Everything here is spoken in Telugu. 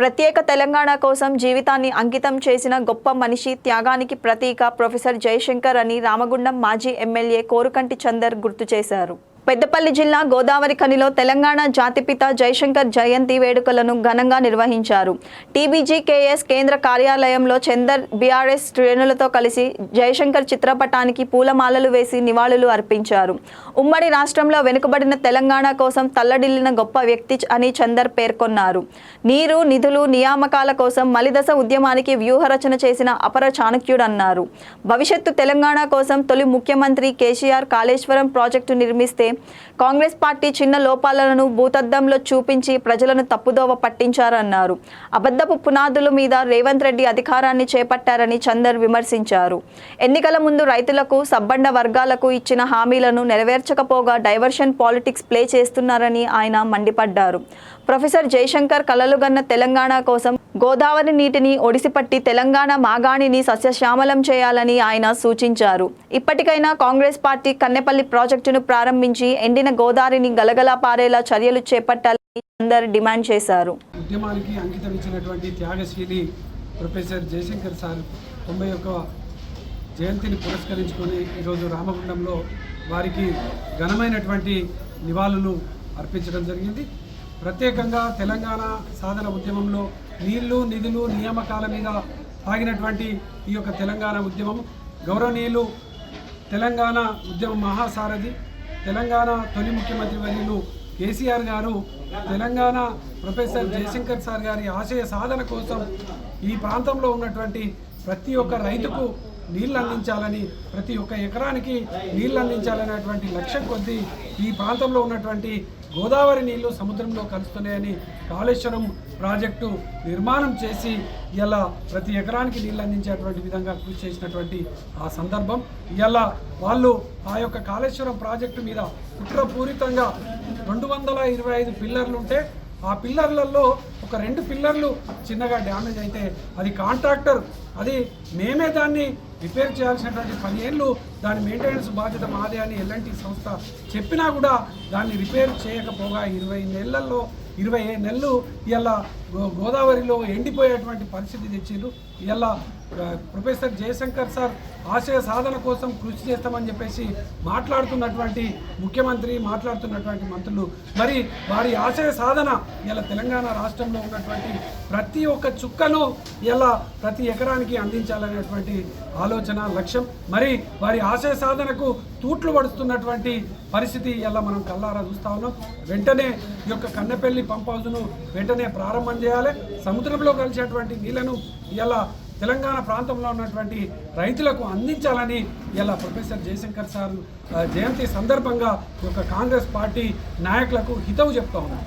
ప్రత్యేక తెలంగాణ కోసం జీవితాన్ని అంకితం చేసిన గొప్ప మనిషి త్యాగానికి ప్రతీక ప్రొఫెసర్ జయశంకర్ అని రామగుండం మాజీ ఎమ్మెల్యే కోరుకంటి చందర్ గుర్తు చేశారు. పెద్దపల్లి జిల్లా గోదావరి ఖనిలో తెలంగాణ జాతిపిత జయశంకర్ జయంతి వేడుకలను ఘనంగా నిర్వహించారు. టీబీజీకేఎస్ కేంద్ర కార్యాలయంలో చందర్ బీఆర్ఎస్ శ్రేణులతో కలిసి జయశంకర్ చిత్రపటానికి పూలమాలలు వేసి నివాళులు అర్పించారు. ఉమ్మడి రాష్ట్రంలో వెనుకబడిన తెలంగాణ కోసం తల్లడిల్లిన గొప్ప వ్యక్తి అని చందర్ పేర్కొన్నారు. నీరు నిధులు నియామకాల కోసం మలిదశ ఉద్యమానికి వ్యూహరచన చేసిన అపర చాణక్యుడన్నారు. భవిష్యత్తు తెలంగాణ కోసం తొలి ముఖ్యమంత్రి కేసీఆర్ కాళేశ్వరం ప్రాజెక్టు నిర్మిస్తే కాంగ్రెస్ పార్టీ చిన్న లోపాలను భూతద్దంలో చూపించి ప్రజలను తప్పుదోవ పట్టించారన్నారు. అబద్ధపు పునాదుల మీద రేవంత్ రెడ్డి అధికారాన్ని చేపట్టారని చందర్ విమర్శించారు. ఎన్నికల ముందు రైతులకు సబ్బండ వర్గాలకు ఇచ్చిన హామీలను నెరవేర్చకపోగా డైవర్షన్ పాలిటిక్స్ ప్లే చేస్తున్నారని ఆయన మండిపడ్డారు. ప్రొఫెసర్ జయశంకర్ కలలుగన్న తెలంగాణ కోసం గోదావరి నీటిని ఒడిసిపట్టి తెలంగాణ మాగాణిని సస్యశ్యామలం చేయాలని ఆయన సూచించారు. ఇప్పటికైనా కాంగ్రెస్ పార్టీ కన్నెపల్లి ప్రాజెక్టును ప్రారంభించి ఎండిన గోదావరిని గలగలా పారేలా చర్యలు చేపట్టాలని అందరు డిమాండ్ చేశారు. ఉద్యమానికి అంకితం ఇచ్చినటువంటి త్యాగశీలి ప్రొఫెసర్ జయశంకర్ సార్ తొంభై ఒక్క జయంతిని పురస్కరించుకొని ఈరోజు రామగుండంలో వారికి ఘనమైనటువంటి నివాళులు అర్పించడం జరిగింది. ప్రత్యేకంగా తెలంగాణ సాధన ఉద్యమంలో నీళ్ళు నిధులు నియామకాల మీద సాగినటువంటి ఈ యొక్క తెలంగాణ ఉద్యమం. గౌరవనీయులు తెలంగాణ ఉద్యమ మహాసారథి తెలంగాణ తొలి ముఖ్యమంత్రి వర్యులు కేసీఆర్ గారు తెలంగాణ ప్రొఫెసర్ జయశంకర్ సార్ గారి ఆశయ సాధన కోసం ఈ ప్రాంతంలో ఉన్నటువంటి ప్రతి ఒక్క రైతుకు నీళ్ళు అందించాలని ప్రతి ఒక్క ఎకరానికి నీళ్ళు అందించాలనేటువంటి లక్ష్యం కొద్దీ ఈ ప్రాంతంలో ఉన్నటువంటి గోదావరి నీళ్ళు సముద్రంలో కలుస్తున్నాయని కాళేశ్వరం ప్రాజెక్టు నిర్మాణం చేసి ఇలా ప్రతి ఎకరానికి నీళ్ళు అందించేటువంటి విధంగా కృషి చేసినటువంటి ఆ సందర్భం. ఇలా వాళ్ళు ఆ యొక్క కాళేశ్వరం ప్రాజెక్టు మీద కుట్రపూరితంగా రెండు వందల ఇరవై ఐదు పిల్లర్లు ఉంటే ఆ పిల్లర్లలో ఒక రెండు పిల్లర్లు చిన్నగా డ్యామేజ్ అయితే అది కాంట్రాక్టర్ అది మేమే దాన్ని రిపేర్ చేయాల్సినటువంటి పది ఏళ్ళు దాని మెయింటెనెన్స్ బాధ్యత మాదే అని ఎల్ఎన్టీ సంస్థ చెప్పినా కూడా దాన్ని రిపేర్ చేయకపోగా ఇరవై నెలల్లో ఇరవై నెలలు ఇలా గోదావరిలో ఎండిపోయేటువంటి పరిస్థితి తెచ్చిండ్రు. ఇలా ప్రొఫెసర్ జయశంకర్ సార్ ఆశయ సాధన కోసం కృషి చేస్తామని చెప్పేసి మాట్లాడుతున్నటువంటి ముఖ్యమంత్రి మాట్లాడుతున్నటువంటి మంత్రులు. మరి వారి ఆశయ సాధన ఇలా తెలంగాణ రాష్ట్రంలో ఉన్నటువంటి ప్రతి ఒక్క చుక్కను ఇలా ప్రతి ఎకరానికి అందించాలనేటువంటి ఆలోచన లక్ష్యం. మరి వారి ఆశయ సాధనకు తూట్లు పడుతున్నటువంటి పరిస్థితి ఇలా మనం కల్లారా చూస్తా ఉన్నాం. వెంటనే ఈ యొక్క కన్నెపల్లి పంప్ హౌస్ను వెంటనే ప్రారంభం చేయాలి. సముద్రంలో కలిసేటువంటి నీళ్ళను ఇలా తెలంగాణ ప్రాంతంలో ఉన్నటువంటి రైతులకు అందించాలని ఇలా ప్రొఫెసర్ జయశంకర్ సార్ జయంతి సందర్భంగా ఒక కాంగ్రెస్ పార్టీ నాయకులకు హితవు చెప్తా ఉన్నారు.